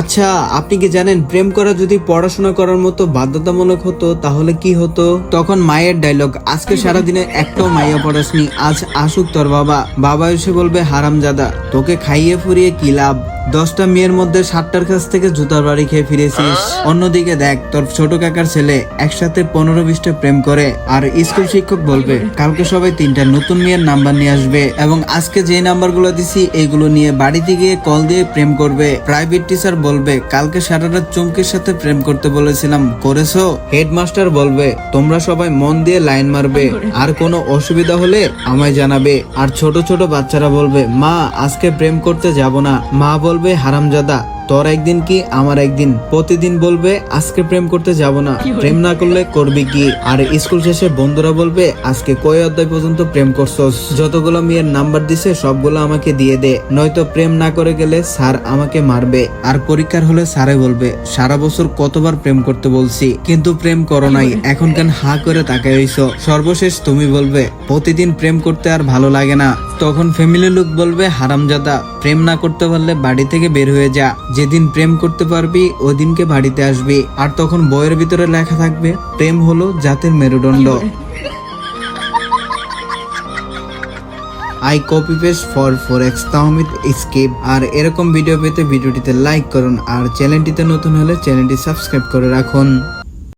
আচ্ছা আপনি কি জানেন, প্রেম করা যদি পড়াশোনা করার মতো বাধ্যতামূলক হতো, তাহলে কি হতো? তখন মায়ের ডায়লগ আজকে সারাদিনে একটাও মাইয়া পড়াসনি। আজ আসুক তোর বাবা। বাবা এসে বলবে হারাম জাদা তোকে খাইয়ে ফুরিয়ে কি লাভ? দশটা মেয়ের মধ্যে সাতটার কাছ থেকে জুতার বাড়ি খেয়ে ফিরেছিস। অন্যদিকে দেখ তোর ছোট কাকার ছেলে একসাথে পনেরো বিশটা প্রেম করে আর স্কুল শিক্ষক বলবে কালকে সবাই তিনটা নতুন মেয়ের নাম্বার নিয়ে আসবে এবং আজকে যে নাম্বারগুলো দিছি এইগুলো নিয়ে বাড়িতে গিয়ে কল দিয়ে প্রেম করবে। প্রাইভেট টিচার বলবে কালকে সারা রাত চমকের সাথে প্রেম করতে বলেছিলাম করেছ? হেডমাস্টার বলবে তোমরা সবাই মন দিয়ে লাইন মারবে আর কোনো অসুবিধা হলে আমায় জানাবে। আর ছোট ছোট বাচ্চারা বলবে মা আজকে প্রেম করতে যাব না। মা বলবে হারামজাদা তোর একদিন কি আমার একদিন? প্রতিদিন বলবে আজকে প্রেম করতে যাব না। প্রেম না করলে করবি কি? আর স্কুল শেষে বন্ধুরা বলবে আজকে কয় অধ্যায় পর্যন্ত প্রেম করছস? যতগুলো মেয়ের নাম্বার দিছে সবগুলো আমাকে দিয়ে দে। নয়তো প্রেম না করে গেলে স্যার আমাকে মারবে। আর পরীক্ষার হলে স্যারে বলবে সারা বছর কতবার প্রেম করতে বলছি কিন্তু প্রেম করো নাই। এখন কেন হা করে তাকাই হইছো সর্বশেষ তুমি বলবে প্রতিদিন প্রেম করতে আর ভালো লাগে না। তখন ফ্যামিলি লোক বলবে, হারামজাদা, প্রেম না করতে পারলে বাড়ি থেকে বের হয়ে যা। যেদিন প্রেম করতে পারবি ওই দিনকে বাড়িতে আসবি। আর তখন বইয়ের ভিতরে লেখা থাকবে, প্রেম হলো জাতির মেরুদণ্ড। I copy paste for for X Tahmid skip আর এরকম ভিডিও পেতে ভিডিওটিতে লাইক করুন। আর চ্যানেলটিতে নতুন হলে চ্যানেলটি সাবস্ক্রাইব করে রাখুন।